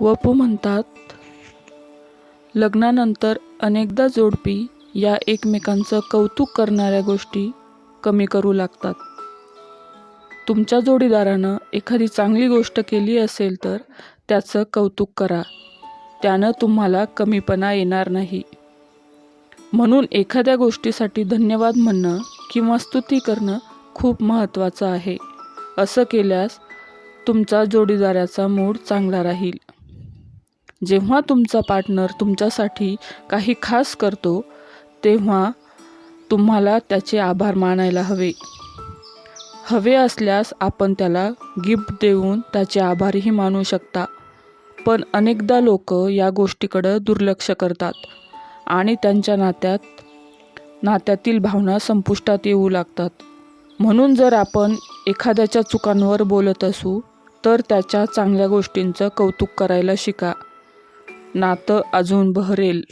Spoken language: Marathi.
वपू म्हणतात लग्नानंतर अनेकदा जोडपी या एकमेकांचं कौतुक करणाऱ्या गोष्टी कमी करू लागतात. तुमच्या जोडीदारानं एखादी चांगली गोष्ट केली असेल तर त्याचं कौतुक करा. त्यानं तुम्हाला कमीपणा येणार नाही. म्हणून एखाद्या गोष्टीसाठी धन्यवाद म्हणणं किंवा स्तुती करणं खूप महत्त्वाचं आहे. असं केल्यास तुमचा जोडीदाराचा मूड चांगला राहील. जेव्हा तुमचा पार्टनर तुमच्यासाठी काही खास करतो तेव्हा तुम्हाला त्याचे आभार मानायला हवे. हवे असल्यास आपण त्याला गिफ्ट देऊन त्याचे आभारही मानू शकता. पण अनेकदा लोक या गोष्टीकडं दुर्लक्ष करतात आणि त्यांच्या नात्यात नात्यातील भावना संपुष्टात येऊ लागतात. म्हणून जर आपण एखाद्याच्या चुकांवर बोलत असू तर त्याच्या चांगल्या गोष्टींचं कौतुक करायला शिका. नातं अजून बहरेल.